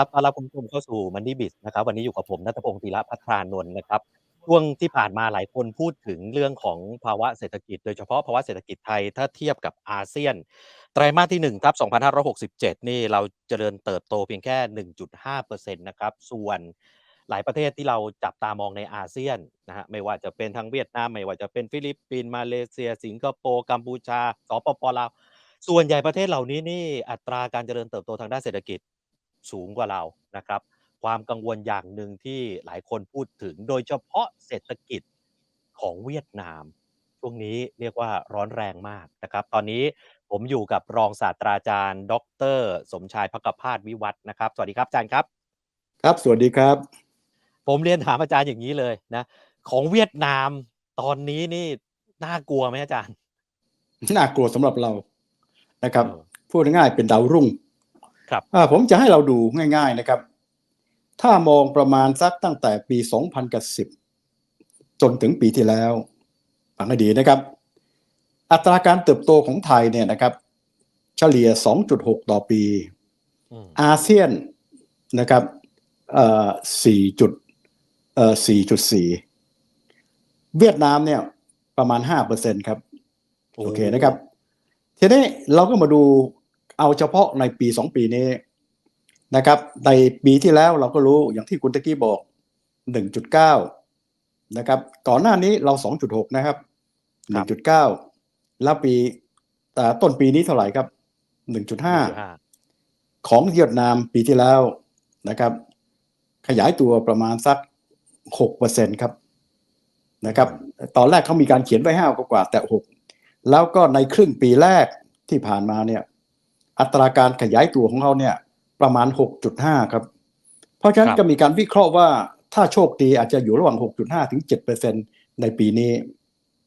ครับต้อนรับคุณผู้ชมเข้าสู่ Money Biz นะครับ วันนี้อยู่กับผมณัฐพงศ์ธีระพัฒรานนท์นะครับ ช่วงที่ผ่านมาหลายคนพูดถึงเรื่องของภาวะเศรษฐกิจ โดยเฉพาะภาวะเศรษฐกิจไทยถ้าเทียบกับอาเซียน ไตรมาสที่1ทับ2567 นี่เราเจริญเติบโตเพียงแค่ 1.5%นะครับ ส่วนหลายประเทศที่เราจับตามองในอาเซียนนะฮะไม่ว่าจะเป็นทั้งเวียดนามไม่ว่าจะเป็นฟิลิปปินส์มาเลเซีย สิงคโปร์กัมพูชาสปปลาวส่วนใหญ่ประเทศเหล่านี้นี่อัตราการเจริญเติบโตทางด้านเศรษฐกิจ สูงกว่าเรานะครับ ความกังวลอย่างหนึ่งที่หลายคนพูดถึง โดยเฉพาะเศรษฐกิจของเวียดนาม ช่วงนี้เรียกว่าร้อนแรงมากนะครับ ตอนนี้ผมอยู่กับรองศาสตราจารย์ ดร สมชายพักพาสวิวัฒน์นะครับ สวัสดีครับอาจารย์ครับ ครับ สวัสดีครับ ผมเรียนถามอาจารย์อย่างนี้เลยนะของเวียดนามตอนนี้นี่น่ากลัวไหมอาจารย์ น่ากลัวสำหรับเรานะครับเออพูดง่ายๆเป็นดาวรุ่ง ครับอ่าผมจะให้เราดูง่ายๆนะครับ ถ้ามองประมาณสักตั้งแต่ปี 2010 จนถึงปีที่แล้วฟังให้ดีนะครับ อัตราการเติบโตของไทยเนี่ยนะครับ เฉลี่ย 2.6 ต่อปีอืมอาเซียนนะครับเอ่อ4จุดเอ่อ4.4เวียดนามเนี่ยประมาณ5%ครับ โอเคนะครับ ทีนี้เราก็มาดู เอาเฉพาะในปีสองปีนี้นะครับ ในปีที่แล้วเราก็รู้อย่างที่คุณตะกี้บอก 1.9 นะครับ ก่อนหน้านี้เรา 2.6 นะครับครับ1.9 แล้วปีแต่ต้นปีนี้เท่าไหร่ครับ 1.5 ของเวียดนามปีที่แล้วนะครับ ขยายตัวประมาณสัก 6%ครับนะครับ ตอนแรกเขามีการเขียนไว้ห้ากว่าๆแต่ 6 แล้วก็ในครึ่งปีแรกที่ผ่านมาเนี่ย อัตราการขยายตัวของเขาเนี่ยประมาณ 6.5 ครับ เพราะฉะนั้คนรับก็มีการวิเคราะห์ว่าถ้าโชคดีอาจจะอยู่ระหว่าง 6.5 ถึง 7%ในปีนี้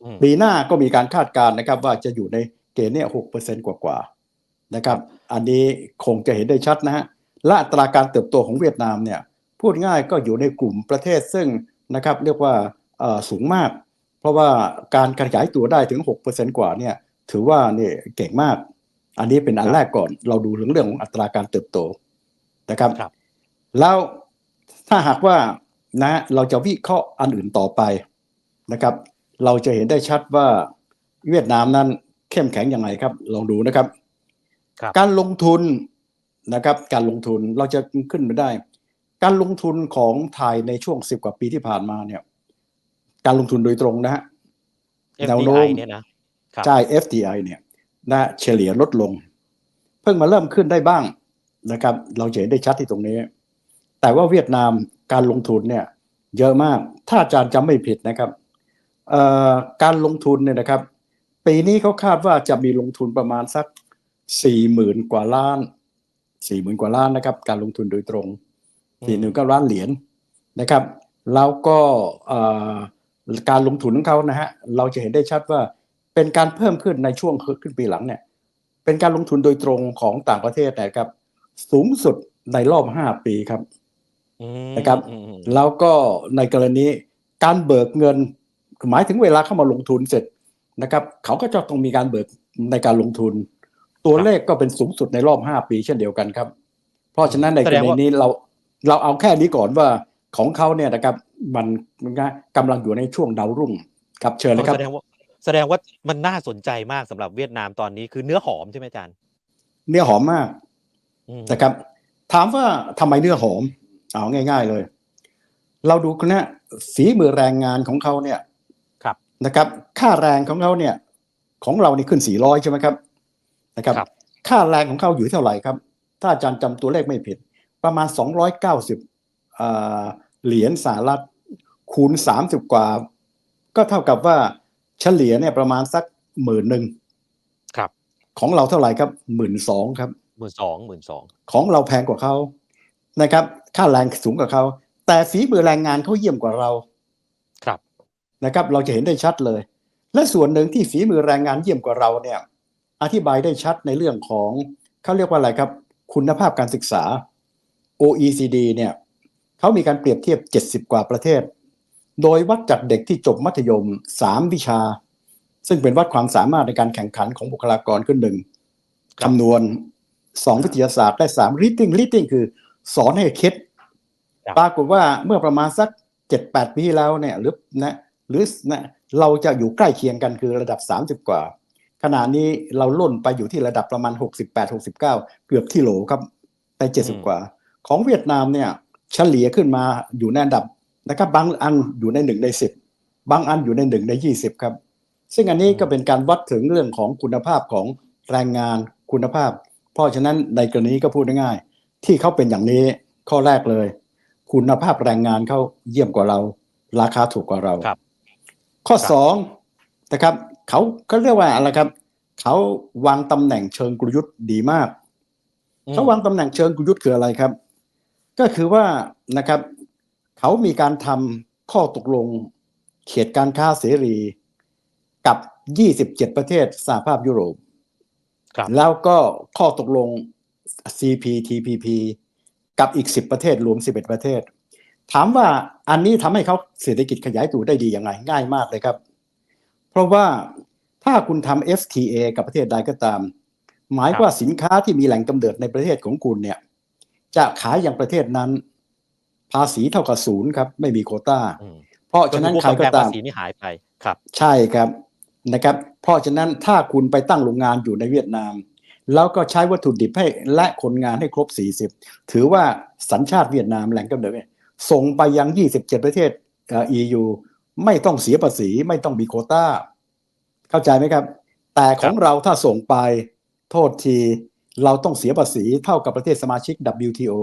อืมปีหน้าก็มีการคาดการณ์นะครับ ว่าจะอยู่ในเกณฑ์เนี่ย6%กว่าๆนะครับ อันนี้คงจะเห็นได้ชัดนะฮะและอัตราการเติบโตของเวียดนามเนี่ยพูดง่ายก็อยู่ในกลุ่มประเทศซึ่งนะครับเรียกว่าเอ่อสูงมาก เพราะว่าการขยายตัวได้ถึง 6%กว่าเนี่ยถือว่าเนี่ยเก่งมาก อันนี้เป็นอันแรกก่อนเราดูถึงเรื่องของอัตราการเติบโตนะครับครับแล้วถ้าหากว่านะเราจะวิเคราะห์อันอื่นต่อไปนะครับ เราจะเห็นได้ชัดว่าเวียดนามนั้นเข้มแข็งยังไงครับ ลองดูนะครับครับการลงทุนนะครับ การลงทุนเราจะขึ้นมาได้ การลงทุนของไทยในช่วงสิบกว่าปีที่ผ่านมาเนี่ย การลงทุนโดยตรงนะฮะแนวโน้ FDI มเนี่ยนะครับจ่าย FDI เนี่ย นะเฉลี่ยลดลง เพิ่งมาเริ่มขึ้นได้บ้างนะครับ เราเห็นได้ชัดที่ตรงนี้ แต่ว่าเวียดนามการลงทุนเนี่ยเยอะมาก ถ้าอาจารย์จำไม่ผิดนะครับการลงทุนเนี่ยนะครับ ปีนี้เขาคาดว่าจะมีลงทุนประมาณสักสี่หมื่นกว่าล้านสี่หมื่นกว่าล้านนะครับ การลงทุนโดยตรงสี่หนึ่งก้าล้านเหรียญนะครับ แล้วก็การลงทุนของเขานะฮะเราจะเห็นได้ชัดว่า เป็นการเพิ่มขึ้นในช่วงขึ้นปีหลังเนี่ย เป็นการลงทุนโดยตรงของต่างประเทศนะครับ สูงสุดในรอบห้าปีครับอืมนะครับอืมอืมแล้วก็ในกรณีการเบิกเงิน หมายถึงเวลาเข้ามาลงทุนเสร็จนะครับ เขาก็จะต้องมีการเบิกในการลงทุน ตัวเลขก็เป็นสูงสุดในรอบห้าปีเช่นเดียวกันครับ เพราะฉะนั้นในกรณีนี้เราเราเอาแค่นี้ก่อนว่าของเขาเนี่ยนะครับ มันมันกำลังอยู่ในช่วงดาวรุ่งครับเชิญเลยครับ แสดงว่าแสดงว่ามันน่าสนใจมากสำหรับเวียดนามตอนนี้คือเนื้อหอมใช่ไหมอาจารย์ เนื้อหอมมากอืมนะครับ ถามว่าทำไมเนื้อหอม เอาง่าย ๆเลย เราดูกันนะฝีมือแรงงานของเขาเนี่ยครับนะครับ ค่าแรงของเขาเนี่ย ของเรานี่ขึ้น400ใช่ไหมครับนะครับครับ ค่าแรงของเขาอยู่เท่าไหร่ครับ ถ้าอาจารย์จำตัวเลขไม่ผิด ประมาณ290อ่าเหรียญสหรัฐคูณ30กว่า ก็เท่ากับว่า เฉลี่ยเนี่ยประมาณสักหมื่นหนึ่งครับ ของเราเท่าไหร่ครับหมื่นสองครับหมื่นสองหมื่นสองของเราแพงกว่าเขานะครับ ค่าแรงสูงกว่าเขาแต่ฝีมือแรงงานเขาเยี่ยมกว่าเราครับนะครับ เราจะเห็นได้ชัดเลย และส่วนหนึ่งที่ฝีมือแรงงานเยี่ยมกว่าเราเนี่ย อธิบายได้ชัดในเรื่องของเขาเรียกว่าอะไรครับ คุณภาพการศึกษา OECD เนี่ยเขามีการเปรียบเทียบ 70 กว่าประเทศ โดยวัดจากเด็กที่จบมัธยม 3 วิชา ซึ่งเป็นวัดความสามารถในการแข่งขันของบุคลากรขึ้นหนึ่งครับคำนวณ 2 วิทยาศาสตร์และ3 reading reading คือสอนให้คิดครับปรากฏว่าเมื่อประมาณสักเจ็ดแปดปีที่แล้วเนี่ยหรือนะหรือนะเราจะอยู่ใกล้เคียงกันคือระดับ 30 กว่า ขณะนี้เราล่นไปอยู่ที่ระดับประมาณ 68 69 เกือบที่โหลครับไปอืม70 กว่า ของเวียดนามเนี่ยเฉลี่ยขึ้นมาอยู่ในอันดับ นะครับ บางอันอยู่ในหนึ่งในสิบบางอันอยู่ในหนึ่งในยี่สิบครับ ซึ่งอันนี้ก็เป็นการวัดถึงเรื่องของคุณภาพของแรงงานคุณภาพ เพราะฉะนั้นในกรณีก็พูดง่ายๆที่เขาเป็นอย่างนี้ข้อแรกเลย คุณภาพแรงงานเขาเยี่ยมกว่าเรา ราคาถูกกว่าเราครับ ข้อครับสองนะครับเขาเขาเรียกว่าอะไรครับเขาวางตำแหน่งเชิงกลยุทธ์ดีมากอืมเขาวางตำแหน่งเชิงกลยุทธ์คืออะไรครับ ก็คือว่านะครับ เขามีการทำข้อตกลง เขตการค้าเสรีกับ 27 ประเทศสหภาพยุโรปครับแล้วก็ข้อตกลง CPTPP กับอีก 10 ประเทศรวม 11 ประเทศ ถามว่าอันนี้ทำให้เขาเศรษฐกิจขยายตัวได้ดียังไงง่ายมากเลยครับ เพราะว่าถ้าคุณทำ FTA กับประเทศใดก็ตาม หมายว่าสินค้าที่มีแหล่งกำเนิดในประเทศของคุณเนี่ย จะขายอย่างประเทศนั้น ภาษีเท่ากับศูนย์ครับ ไม่มีโควต้าอืมเพราะก็ฉะคืนั้อนพวกใครกำก็แพงตาภามษีนี่หายไปครับ ใช่ครับนะครับ เพราะฉะนั้นถ้าคุณไปตั้งโรงงานอยู่ในเวียดนาม แล้วก็ใช้วัตถุดิบให้และคนงานให้ครบ 40 ถือว่าสัญชาติเวียดนามแหล่งกำเนิดเนี่ยส่งไปยัง 27 ประเทศเอ่อ EU ไม่ต้องเสียภาษีไม่ต้องมีโควต้า เข้าใจไหมครับ แต่ของเราถ้าส่งไปโทษทีเราต้องเสียภาษีเท่ากับประเทศสมาชิก WTO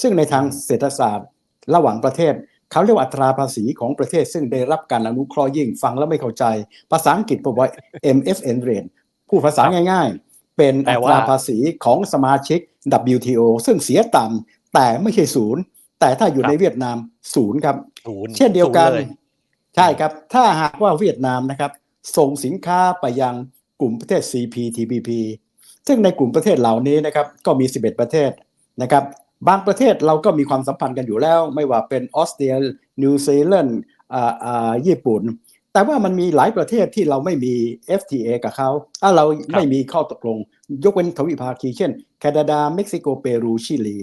ซึ่งในทางอืมเศรษฐศาสตร์ ระหว่างประเทศเขาเรียกว่าอัตราภาษีของประเทศ ซึ่งได้รับการอนุเคราะห์ยิ่งฟังแล้วไม่เข้าใจ ภาษาอังกฤษบอกว่า MFN rate พูดภาษาง่ายๆ เป็นแปลอัว่าตราภาษีของสมาชิก WTO ซึ่งเสียต่ำแต่ไม่ใช่ศูนย์แต่ถ้าอยู่ในเวียดนามศูนย์ครับศูนย์เช่นเดียวกันศูนลใช่ครับ ถ้าหากว่าเวียดนามนะครับ ส่งสินค้าไปยังกลุ่มประเทศ CPTPP ซึ่งในกลุ่มประเทศเหล่านี้นะครับก็มี 11 ประเทศนะครับ บางประเทศเราก็มีความสัมพันธ์กันอยู่แล้ว ไม่ว่าเป็นออสเตรเลียนิวซีแลนด์อ่าอ่าญี่ปุ่น แต่ว่ามันมีหลายประเทศที่เราไม่มี FTA กับเขาถ้าเราไม่มีข้อตกลง ยกเว้นทวิภาคีเช่น แคนาดา เม็กซิโก เปรู ชิลี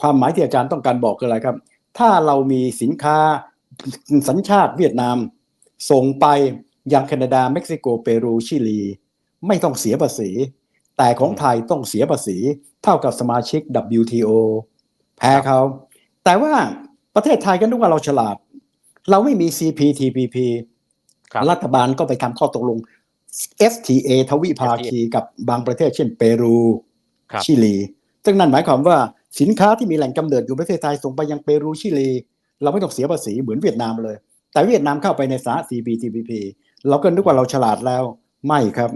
ความหมายที่อาจารย์ต้องการบอกคืออะไรครับ ถ้าเรามีสินค้าสัญชาติเวียดนาม ส่งไปยังแคนาดา เม็กซิโก เปรู ชิลี ไม่ต้องเสียภาษี แต่ของไทยต้องเสียภาษีเท่ากับสมาชิก WTO แพ้เขา แต่ว่าประเทศไทยก็นึกว่าเราฉลาด เราไม่มี CPTPP ครับรัฐบาลก็ไปทำข้อตกลง FTA ทวิภาคีกับบางประเทศเช่นเปรูครับชิลี ซึ่งนั่นหมายความว่าสินค้าที่มีแหล่งกำเนิดอยู่ประเทศไทยส่งไปยังเปรูชิลี เราไม่ต้องเสียภาษีเหมือนเวียดนามเลย แต่เวียดนามเข้าไปในสา CPTPP เราก็นึกว่าเราฉลาดแล้วไม่ครับ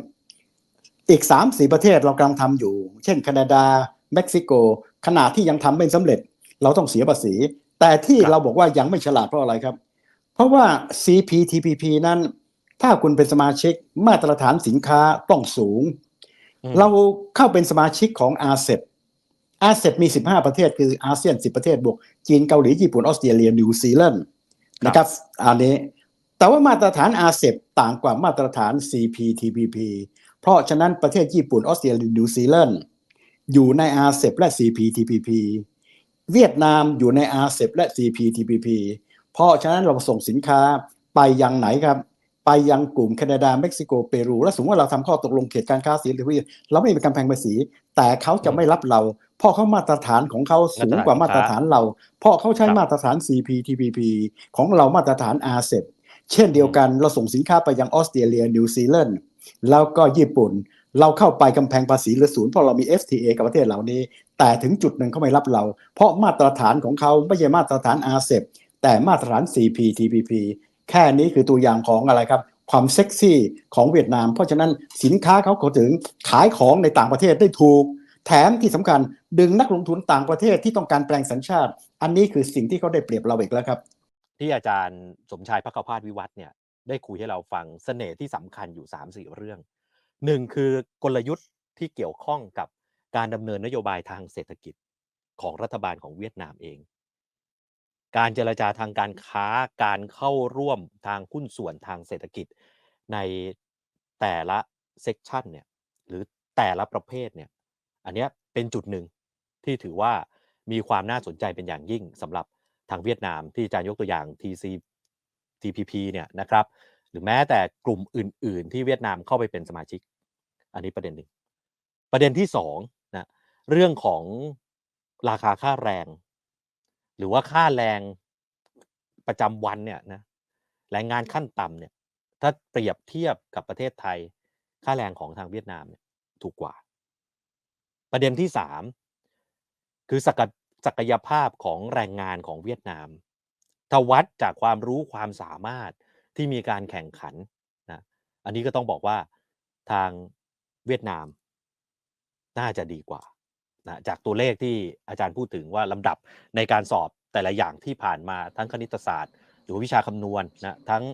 อีกสามสี่ประเทศเรากำลังทำอยู่ เช่น แคนาดา เม็กซิโก ขณะที่ยังทำไม่สำเร็จ เราต้องเสียภาษี แต่ที่ครับเราบอกว่ายังไม่ฉลาดเพราะอะไรครับ เพราะว่า CPTPP นั้น ถ้าคุณเป็นสมาชิกมาตรฐานสินค้าต้องสูงอืมเราเข้าเป็นสมาชิกของอาเซอาเซมี 15 ประเทศคืออาเซียน 10 ประเทศบวกจีนเกาหลีญี่ปุ่นออสเตรเลียนิวซีแลนด์นะครับอันนี้แต่ว่ามาตรฐานอาเซต่างกว่ามาตรฐาน CPTPP เพราะฉะนั้นประเทศญี่ปุ่นออสเตรเลียนิวซีแลนด์อยู่ในอาเซบและ CPTPP เวียดนามอยู่ในอาเซบและ CPTPP เพราะฉะนั้นเราส่งสินค้าไปยังไหนครับ ไปยังกลุ่มแคนาดาเม็กซิโกเปรู และสมมติว่าเราทำข้อตกลงเขตการค้าเสรีเราไม่มีกำแพงภาษี แต่เขาจะไม่รับเราเพราะเขามาตรฐานของเขาสูงกว่ามาตรฐานเรา เพราะเขาใช้มาตรฐาน CPTPP ของเรามาตรฐาน r c e p เช่นเดียวกันเราส่งสินค้าไปยังออสเตรเลียนิวซีแลนด์ แล้วก็ญี่ปุ่น เราเข้าไปกำแพงภาษีเหรือศูนย์เพราะเรามี FTA กับประเทศเหล่านี้ แต่ถึงจุดหนึ่งเขาไม่รับเรา เพราะมาตรฐานของเขาไม่ใช่มาตรฐาน r c e p แต่มาตรฐาน CPTPP แค่นี้คือตัวอย่างของอะไรครับ ความเซ็กซี่ของเวียดนาม เพราะฉะนั้นสินค้าเขาเขาถึงขายของในต่างประเทศได้ถูก แถมที่สำคัญดึงนักลงทุนต่างประเทศที่ต้องการแปลงสัญชาติ อันนี้คือสิ่งที่เขาได้เปรียบเราอีกแล้วครับ ที่อาจารย์สมชายพักขพาสวิวัฒน์เนี่ย ได้คุยให้เราฟังเสน่ห์ที่สำคัญอยู่ 3 4 เรื่องหนึ่งคือกลยุทธ์ที่เกี่ยวข้องกับการดำเนินนโยบายทางเศรษฐกิจของรัฐบาลของเวียดนามเอง การเจรจาทางการค้าการเข้าร่วมทางหุ้นส่วนทางเศรษฐกิจในแต่ละเซกชันเนี่ยหรือแต่ละประเภทเนี่ยอันนี้เป็นจุดหนึ่งที่ถือว่ามีความน่าสนใจเป็นอย่างยิ่งสำหรับทางเวียดนามที่อาจารย์ยกตัวอย่าง TC TPP เนี่ยนะครับหรือแม้แต่กลุ่มอื่น ๆ ที่เวียดนามเข้าไปเป็นสมาชิก อันนี้ประเด็นหนึ่งประเด็นที่สองนะเรื่องของราคาค่าแรง หรือว่าค่าแรงประจำวันเนี่ยนะแรงงานขั้นต่ำเนี่ยถ้าเปรียบเทียบกับประเทศไทย ค่าแรงของทางเวียดนามเนี่ยถูกกว่า ประเด็นที่สามคือศักยศักยภาพของแรงงานของเวียดนาม ถ้าวัดจากความรู้ความสามารถที่มีการแข่งขันนะอันนี้ก็ต้องบอกว่าทางเวียดนาม น่าจะดีกว่านะจากตัวเลขที่อาจารย์พูดถึงว่าลำดับในการสอบแต่ละอย่างที่ผ่านมาทั้งคณิตศาสตร์ หรือวิชาคำนวณนะทั้ง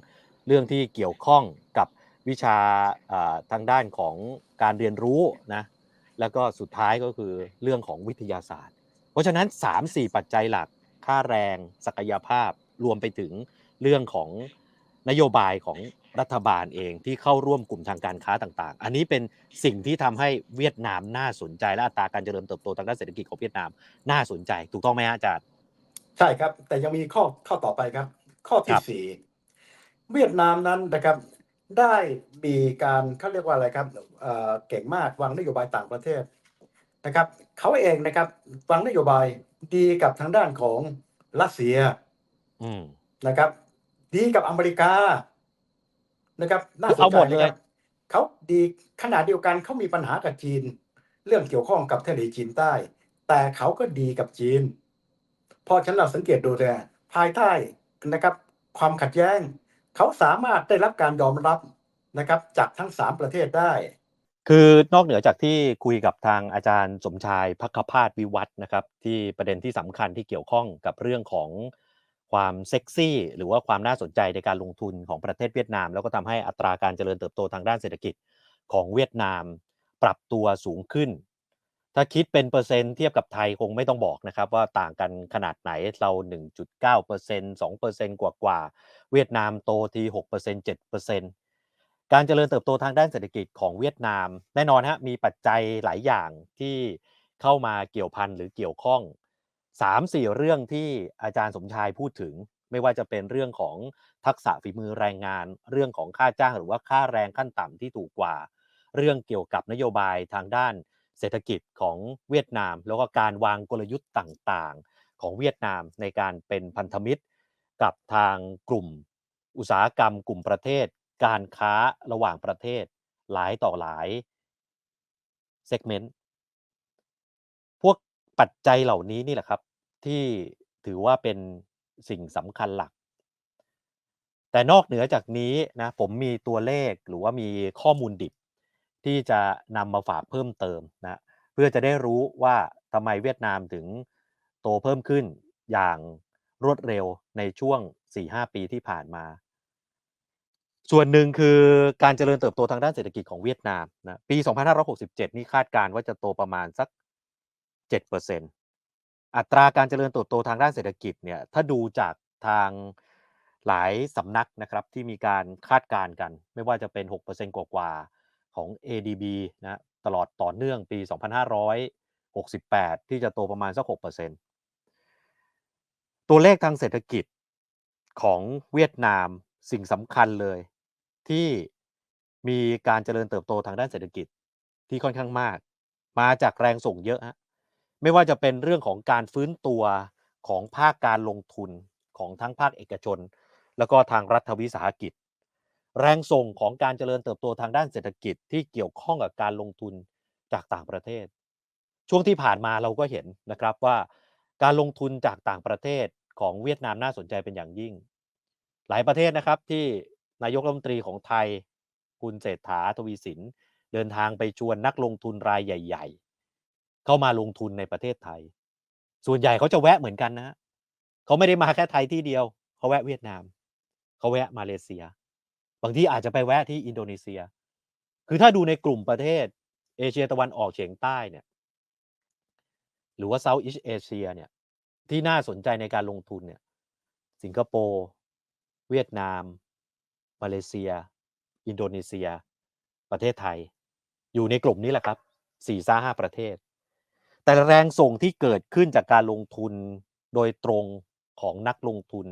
เรื่องที่เกี่ยวข้องกับวิชาอ่าทางด้านของการเรียนรู้นะแล้วก็สุดท้ายก็คือเรื่องของวิทยาศาสตร์ เพราะฉะนั้น 3-4 ปัจจัยหลักค่าแรง ศักยภาพ รวมไปถึงเรื่องของนโยบายของรัฐบาลเองที่เข้าร่วมกลุ่มทางการค้าต่างๆ อันนี้เป็นสิ่งที่ทำให้เวียดนามน่าสนใจและอัตราการเจริญเติบโตทางด้านเศรษฐกิจของเวียดนามน่าสนใจ ถูกต้องไหมฮะอาจารย์ใช่ครับ แต่ยังมีข้อข้อต่อไปครับ ข้อคที่รับสี่เวียดนามนั้นนะครับได้มีการเขาเรียกว่าอะไรครับเอ่อเก่งมากวางนโยบายต่างประเทศนะครับเขาเองนะครับวางนโยบายดีกับทางด้านของรัสเซียอืม นะครับ ดีกับอเมริกานะครับน่าสนเอาใจหมดเลยนะครับเขาดีขนาดเดียวกันเขามีปัญหากับจีน เรื่องเกี่ยวข้องกับทะเลจีนใต้ แต่เขาก็ดีกับจีนเพราะฉะนั้นเราสังเกตดูเลยภายใต้นะครับ ความขัดแย้ง เขาสามารถได้รับการยอมรับนะครับ จากทั้งสามประเทศได้ คือนอกเหนือจากที่คุยกับทางอาจารย์สมชายพักขพาสวิวัฒน์นะครับ ที่ประเด็นที่สำคัญที่เกี่ยวข้องกับเรื่องของ ความเซ็กซี่ หรือว่าความน่าสนใจในการลงทุนของประเทศเวียดนาม แล้วก็ทำให้อัตราการเจริญเติบโตทางด้านเศรษฐกิจของเวียดนาม ปรับตัวสูงขึ้น ถ้าคิดเป็นเปอร์เซ็นต์เทียบกับไทยคงไม่ต้องบอกนะครับ ว่าต่างกันขนาดไหนเรา 1.9% 2%กว่ากว่าเวียดนามโตที6% 7%การเจริญเติบโตทางด้านเศรษฐกิจของเวียดนาม แน่นอนฮะมีปัจจัยหลายอย่างที่เข้ามาเกี่ยวพันหรือเกี่ยวข้อง 3-4เรื่องที่อาจารย์สมชายพูดถึง ไม่ว่าจะเป็นเรื่องของทักษะฝีมือแรงงาน เรื่องของค่าจ้างหรือว่าค่าแรงขั้นต่ำที่ถูกกว่า เรื่องเกี่ยวกับนโยบายทางด้านเศรษฐกิจของเวียดนาม แล้วก็การวางกลยุทธ์ต่างๆ ของเวียดนามในการเป็นพันธมิตร กับทางกลุ่ม อุตสาหกรรม กลุ่มประเทศ การค้าระหว่างประเทศ หลายต่อหลายเซกเมนต์พวกปัจจัยเหล่านี้นี่แหละครับ ที่ถือว่าเป็นสิ่งสำคัญหลัก แต่นอกเหนือจากนี้นะผมมีตัวเลขหรือว่ามีข้อมูลดิบ ที่จะนำมาฝากเพิ่มเติมนะเพื่อจะได้รู้ว่าทำไมเวียดนามถึงโตเพิ่มขึ้นอย่างรวดเร็วในช่วง 4-5 ปีที่ผ่านมา ส่วนหนึ่งคือการเจริญเติบโตทางด้านเศรษฐกิจของเวียดนามนะปี 2567 นี่คาดการณ์ว่าจะโตประมาณสัก 7% อัตราการเจริญเติบโตทางด้านเศรษฐกิจเนี่ยถ้าดูจากทางหลายสำนักนะครับที่มีการคาดการณ์กัน ไม่ว่าจะเป็น 6%กว่าๆของ ADB นะตลอดต่อเนื่องปี 2568 ที่จะโตประมาณสัก 6%ตัวเลขทางเศรษฐกิจของเวียดนามสิ่งสำคัญเลย ที่มีการเจริญเติบโตทางด้านเศรษฐกิจที่ค่อนข้างมาก มาจากแรงส่งเยอะฮะ ไม่ว่าจะเป็นเรื่องของการฟื้นตัวของภาคการลงทุนของทั้งภาคเอกชน แล้วก็ทางรัฐวิสาหกิจ แรงส่งของการเจริญเติบโตทางด้านเศรษฐกิจที่เกี่ยวข้องกับการลงทุนจากต่างประเทศ ช่วงที่ผ่านมาเราก็เห็นนะครับว่า การลงทุนจากต่างประเทศของเวียดนามน่าสนใจเป็นอย่างยิ่ง หลายประเทศนะครับที่นายกรัฐมนตรีของไทย คุณเศรษฐาทวีสิน เดินทางไปชวนนักลงทุนรายใหญ่ ๆ เข้ามาลงทุนในประเทศไทย ส่วนใหญ่เขาจะแวะเหมือนกันนะ เขาไม่ได้มาแค่ไทยที่เดียวเขาแวะเวียดนาม เขาแวะมาเลเซีย บางที่อาจจะไปแวะที่อินโดนีเซีย คือถ้าดูในกลุ่มประเทศเอเชียตะวันออกเฉียงใต้เนี่ยหรือว่าเซาท์อีสเอเชียเนี่ยที่น่าสนใจในการลงทุนเนี่ยสิงคโปร์เวียดนาม มาเลเซีย อินโดนีเซีย ประเทศไทย อยู่ในกลุ่มนี้แหละครับสี่ซาห้าประเทศ แต่แรงส่งที่เกิดขึ้นจากการลงทุนโดยตรงของนักลงทุน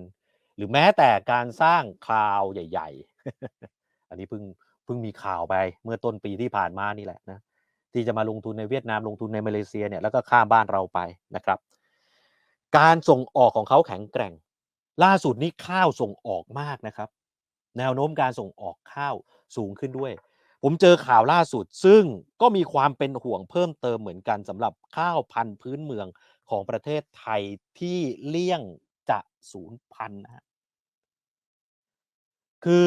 หรือแม้แต่การสร้างคลาวใหญ่ ๆ อันนี้เพิ่งเพิ่งมีข่าวไปเมื่อต้นปีที่ผ่านมานี่แหละนะที่จะมาลงทุนในเวียดนามลงทุนในมาเลเซียเนี่ยแล้วก็ข้ามบ้านเราไปนะครับ การส่งออกของเขาแข็งแกร่ง ล่าสุดนี้ข้าวส่งออกมากนะครับ แนวโน้มการส่งออกข้าวสูงขึ้นด้วย ผมเจอข่าวล่าสุด ซึ่งก็มีความเป็นห่วงเพิ่มเติมเหมือนกันสำหรับข้าวพันธุ์พื้นเมืองของประเทศไทยที่เลี่ยงจะสูญพันธุ์นะคือ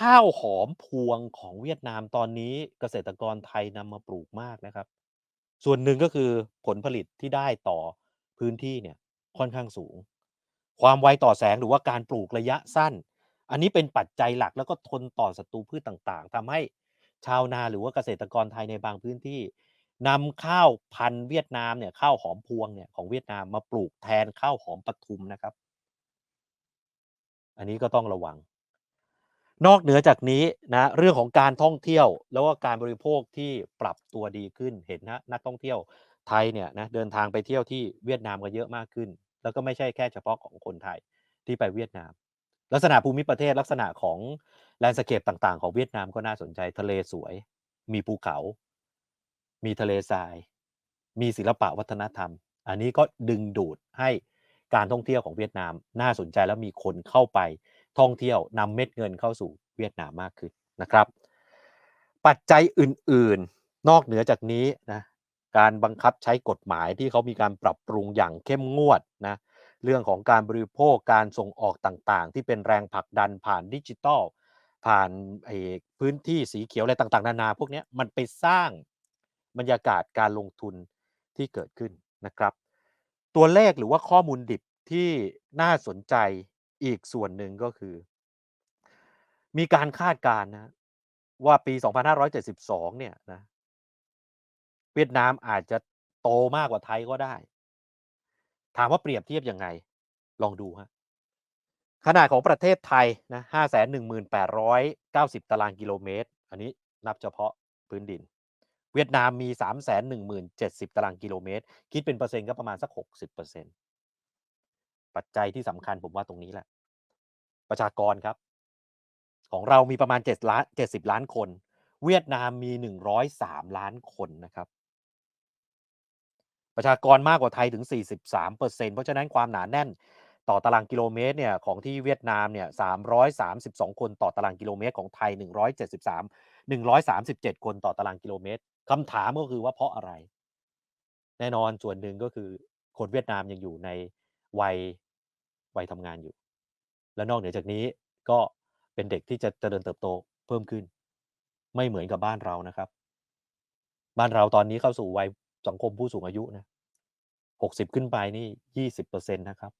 ข้าวหอมพวงของเวียดนามตอนนี้เกษตรกรไทยนำมาปลูกมากนะครับ ส่วนหนึ่งก็คือผลผลิตที่ได้ต่อพื้นที่เนี่ยค่อนข้างสูง ความไวต่อแสงหรือว่าการปลูกระยะสั้น อันนี้เป็นปัจจัยหลักแล้วก็ทนต่อศัตรูพืชต่างๆทำให้ ชาวนาหรือว่าเกษตรกรไทยในบางพื้นที่นำข้าวพันธุ์เวียดนามเนี่ยข้าวหอมพวงเนี่ยของเวียดนามมาปลูกแทนข้าวหอมปทุมนะครับ อันนี้ก็ต้องระวัง นอกเหนือจากนี้นะเรื่องของการท่องเที่ยว แล้วก็การบริโภคที่ปรับตัวดีขึ้นเห็นนะนักท่องเที่ยวไทยเนี่ยนะเดินทางไปเที่ยวที่เวียดนามกันเยอะมากขึ้น แล้วก็ไม่ใช่แค่เฉพาะของคนไทยที่ไปเวียดนาม ลักษณะภูมิประเทศลักษณะของแลนด์สเคปต่างๆ ของเวียดนามก็น่าสนใจทะเลสวย มีภูเขา มีทะเลทราย มีศิลปะวัฒนธรรม อันนี้ก็ดึงดูดให้การท่องเที่ยวของเวียดนามน่าสนใจแล้วมีคนเข้าไปท่องเที่ยวนำเม็ดเงินเข้าสู่เวียดนามมากขึ้นนะครับ ปัจจัยอื่นๆ นอกเหนือจากนี้นะการบังคับใช้กฎหมายที่เขามีการปรับปรุงอย่างเข้มงวดนะ เรื่องของการบริโภคการส่งออกต่างๆ ที่เป็นแรงผลักดันผ่านดิจิทัลผ่านไอ้พื้นที่สีเขียวอะไรต่างๆ นานาพวกนี้มันไปสร้างบรรยากาศการลงทุนที่เกิดขึ้นนะครับ ตัวเลขหรือว่าข้อมูลดิบที่น่าสนใจอีกส่วนหนึ่งก็คือ มีการคาดการณ์นะว่าปี 2572 เนี่ยนะเวียดนามอาจจะโตมากกว่าไทยก็ได้ ถามว่าเปรียบเทียบยังไง ลองดูฮะขนาดของประเทศไทยนะ51890ตารางกิโลเมตร อันนี้นับเฉพาะพื้นดิน เวียดนามมี310,070ตารางกิโลเมตร คิดเป็นเปอร์เซ็นต์ก็ประมาณสัก60%ปัจจัยที่สำคัญผมว่าตรงนี้แหละ ประชากรครับ ของเรามีประมาณ7ล้าน70ล้านคน เวียดนามมี103ล้านคนนะครับ ประชากรมากกว่าไทยถึง 43%เพราะฉะนั้นความหนาแน่นต่อตารางกิโลเมตรเนี่ยของที่เวียดนามเนี่ย332 คนต่อตารางกิโลเมตรของไทย 173 137 คนต่อตารางกิโลเมตรคำถามก็คือว่าเพราะอะไร แน่นอนส่วนหนึ่งก็คือคนเวียดนามยังอยู่ในวัยวัยทำงานอยู่ และนอกเหนือจากนี้ก็เป็นเด็กที่จะเจริญเติบโตเพิ่มขึ้น ไม่เหมือนกับบ้านเรานะครับ บ้านเราตอนนี้เข้าสู่วัย สังคมผู้สูงอายุนะหกสิบขึ้นไปนี่ยี่สิบเปอร์เซ็นตนะครับ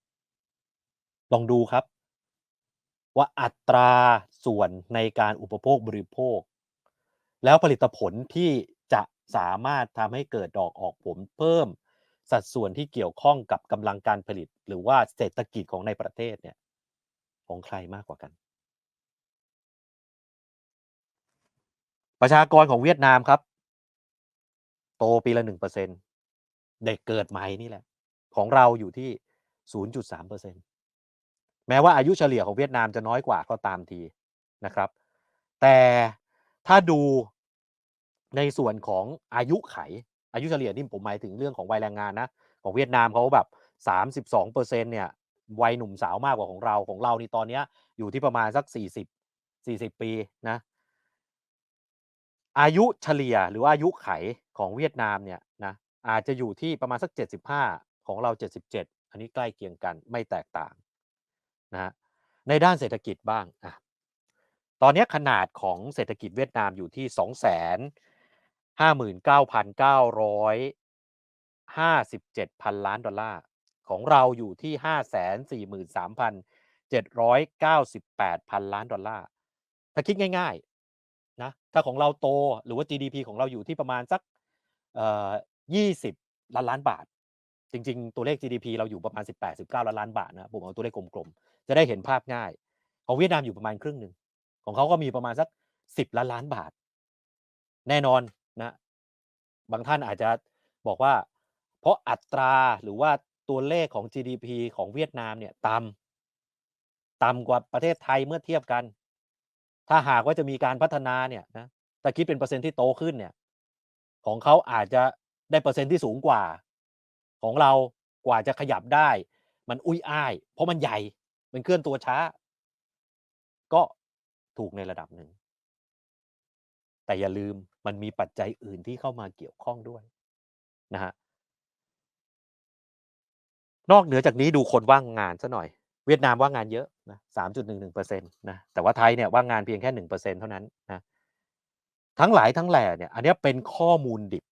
ลองดูครับ ว่าอัตราส่วนในการอุปโภคบริโภค แล้วผลิตผลที่จะสามารถทำให้เกิดดอกออกผลเพิ่ม สัดส่วนที่เกี่ยวข้องกับกำลังการผลิต หรือว่าเศรษฐกิจของในประเทศเนี่ยของใครมากกว่ากัน ประชากรของเวียดนามครับ โตปีละหนึ่งเปอร์เซ็นเด็กเกิดใหม่นี่แหละ ของเราอยู่ที่ศูนย์จุดสามเปอร์เซ็นแม้ว่าอายุเฉลี่ยของเวียดนามจะน้อยกว่าก็ตามทีนะครับ แต่ถ้าดูในส่วนของอายุไข อายุเฉลี่ยนี่ผมหมายถึงเรื่องของวัยแรงงานนะของเวียดนามเขาแบบสามสิบสองเปอร์เซ็นเนี่ยวัยหนุ่มสาวมากกว่าของเราของเรานี่ตอนนี้อยู่ที่ประมาณสักสี่สิบสี่สิบปีนะ อายุเฉลี่ยหรือว่าอายุไขของเวียดนามเนี่ยนะอาจจะอยู่ที่ประมาณสัก 75 ของเรา 77 อันนี้ใกล้เคียงกันไม่แตกต่างนะฮะในด้านเศรษฐกิจบ้างอะตอนนี้ขนาดของเศรษฐกิจเวียดนามอยู่ที่ 2 5 9 9 5 7 พันล้านดอลลาร์ ของเราอยู่ที่ 5 4 3 798 พันล้านดอลลาร์ ถ้าคิดง่าย นะถ้าของเราโตหรือว่า GDP ของเราอยู่ที่ประมาณสักเอ่อ20ล้านล้านบาท จริง ๆ ตัวเลข GDP เราอยู่ประมาณ 18 19 ล้านล้านบาทนะผมเอาตัวเลขกลมๆ จะได้เห็นภาพง่าย ของเวียดนามอยู่ประมาณครึ่งหนึ่งของเขาก็มีประมาณสัก 10 ล้านล้านบาท แน่นอนนะบางท่านอาจจะบอกว่า เพราะอัตราหรือว่าตัวเลขของ GDP ของเวียดนามเนี่ยต่ำต่ำกว่าประเทศไทยเมื่อเทียบกัน ถ้าหากว่าจะมีการพัฒนาเนี่ยนะถ้าคิดเป็นเปอร์เซ็นต์ที่โตขึ้นเนี่ย ของเขาอาจจะได้เปอร์เซ็นต์ที่สูงกว่า ของเรากว่าจะขยับได้ มันอุ้ยอ้าย เพราะมันใหญ่มันเคลื่อนตัวช้า ก็ถูกในระดับหนึ่ง แต่อย่าลืมมันมีปัจจัยอื่นที่เข้ามาเกี่ยวข้องด้วยนะฮะนอกเหนือจากนี้ดูคนว่างงานซะหน่อย เวียดนามว่างงานเยอะนะสามจุดหนึ่งหนึ่งเปอร์เซ็นต์นะ แต่ว่าไทยเนี่ยว่างงานเพียงแค่หนึ่งเปอร์เซ็นเท่านั้นนะ ทั้งหลายทั้งแหล่เนี่ย อันนี้เป็นข้อมูลดิบ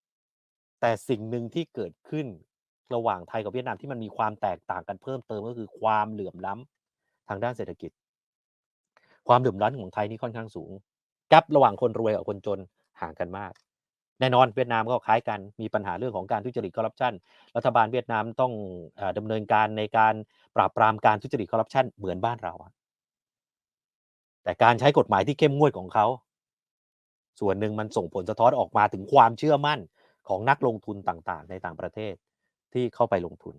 แต่สิ่งหนึ่งที่เกิดขึ้นระหว่างไทยกับเวียดนามที่มันมีความแตกต่างกันเพิ่มเติมก็คือความเหลื่อมล้ำทางด้านเศรษฐกิจ ความเหลื่อมล้ำของไทยนี่ค่อนข้างสูงแกลระหว่างคนรวยกับคนจนห่างกันมาก แน่นอนเวียดนามก็คล้ายกันมีปัญหาเรื่องของการทุจริตคอร์รัปชันรัฐบาลเวียดนามต้องเออดำเนินการในการปราบปรามการทุจริตคอร์รัปชันเหมือนบ้านเรา แต่การใช้กฎหมายที่เข้มงวดของเขา ส่วนหนึ่งมันส่งผลสะท้อนออกมาถึงความเชื่อมั่นของนักลงทุนต่างๆ ในต่างประเทศที่เข้าไปลงทุน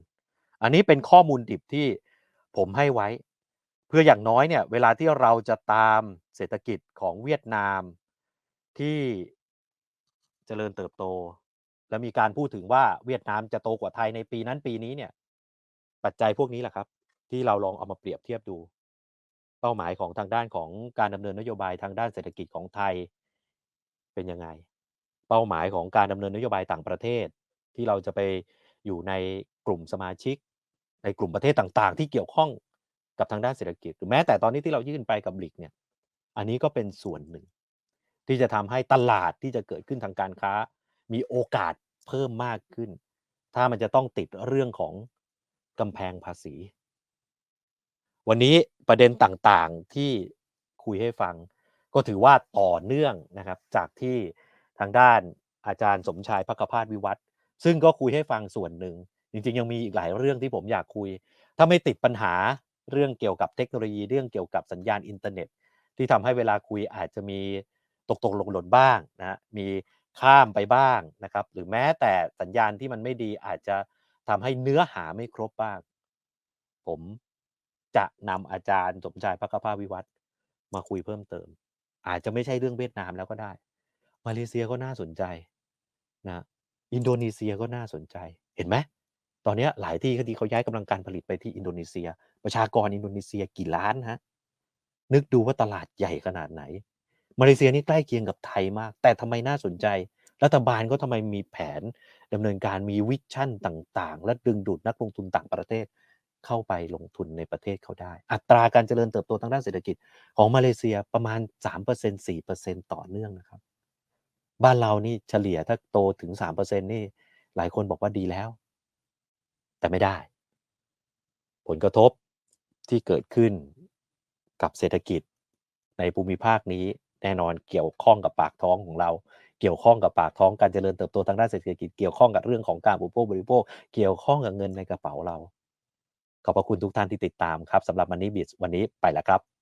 อันนี้เป็นข้อมูลดิบที่ผมให้ไว้ เพื่ออย่างน้อยเนี่ยเวลาที่เราจะตามเศรษฐกิจของเวียดนามที่ เจริญเติบโต และมีการพูดถึงว่าเวียดนามจะโตกว่าไทยในปีนั้นปีนี้เนี่ย ปัจจัยพวกนี้แหละครับ ที่เราลองเอามาเปรียบเทียบดู เป้าหมายของทางด้านของการดำเนินนโยบายทางด้านเศรษฐกิจของไทยเป็นยังไง เป้าหมายของการดำเนินนโยบายต่างประเทศ ที่เราจะไปอยู่ในกลุ่มสมาชิก ในกลุ่มประเทศต่างๆ ที่เกี่ยวข้องกับทางด้านเศรษฐกิจหรือแม้แต่ตอนนี้ที่เรายื่นไปกับบลิกเนี่ย อันนี้ก็เป็นส่วนหนึ่ง ที่จะทำให้ตลาดที่จะเกิดขึ้นทางการค้า มีโอกาสเพิ่มมากขึ้น ถ้ามันจะต้องติดเรื่องของกำแพงภาษี วันนี้ประเด็นต่างๆที่คุยให้ฟัง ก็ถือว่าต่อเนื่องนะครับ จากที่ทางด้านอาจารย์สมชายพักพาสวิวัฒน์ซึ่งก็คุยให้ฟังส่วนหนึ่ง จริงๆ ยังมีอีกหลายเรื่องที่ผมอยากคุย ถ้าไม่ติดปัญหาเรื่องเกี่ยวกับเทคโนโลยีเรื่องเกี่ยวกับสัญญาณอินเทอร์เน็ต ที่ทำให้เวลาคุยอาจจะมี ตกตกหล่นหล่นบ้างนะมีข้ามไปบ้างนะครับหรือแม้แต่สัญญาณที่มันไม่ดีอาจจะทำให้เนื้อหาไม่ครบบ้าง ผมจะนำอาจารย์สมชายพักภาวิวัฒน์มาคุยเพิ่มเติม อาจจะไม่ใช่เรื่องเวียดนามแล้วก็ได้ มาเลเซียก็น่าสนใจนะอินโดนีเซียก็น่าสนใจเห็นไหมตอนนี้หลายที่ที่เขาย้ายกำลังการผลิตไปที่อินโดนีเซีย ประชากรอินโดนีเซียกี่ล้านฮะนึกดูว่าตลาดใหญ่ขนาดไหน มาเลเซียนี่ใกล้เคียงกับไทยมาก แต่ทำไมน่าสนใจ รัฐบาลก็ทำไมมีแผนดำเนินการมีวิชั่นต่างๆ และดึงดูดนักลงทุนต่างประเทศ เข้าไปลงทุนในประเทศเขาได้ อัตราการเจริญเติบโตทางด้านเศรษฐกิจของมาเลเซียประมาณ 3% 4%ต่อเนื่องนะครับ บ้านเรานี่เฉลี่ยถ้าโตถึง 3%นี่หลายคนบอกว่าดีแล้ว แต่ไม่ได้ ผลกระทบที่เกิดขึ้นกับเศรษฐกิจในภูมิภาคนี้ แน่นอนเกี่ยวข้องกับปากท้องของเรา เกี่ยวข้องกับปากท้องการเจริญเติบโตทางด้านเศรษฐกิจเกี่ยวข้องกับเรื่องของการอุปโภคบริโภค เกี่ยวข้องกับเงินในกระเป๋าเรา ขอบพระคุณทุกท่านที่ติดตามครับสำหรับมันนี่บิสวันนี้ไปแล้วครับ